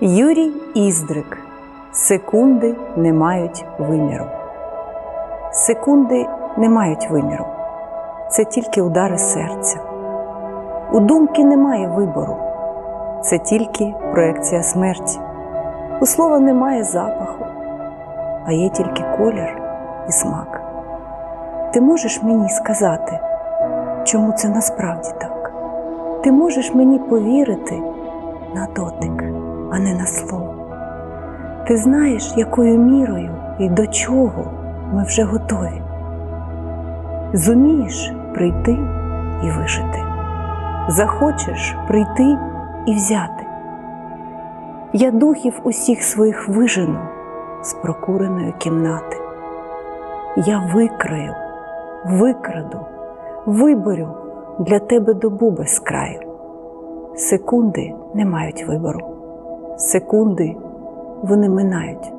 Юрій Іздрик. Секунди не мають виміру. Секунди не мають виміру. Це тільки удари серця. У думки немає вибору. Це тільки проекція смерті. У слова немає запаху, а є тільки колір і смак. Ти можеш мені сказати, чому це насправді так? Ти можеш мені повірити на дотик, а не на слово. Ти знаєш, якою мірою і до чого ми вже готові. Зумієш прийти і вижити. Захочеш прийти і взяти. Я духів усіх своїх вижену з прокуреної кімнати. Я викраю, викраду, виборю для тебе добу без краю. Секунди не мають вибору. Секунди вони минають.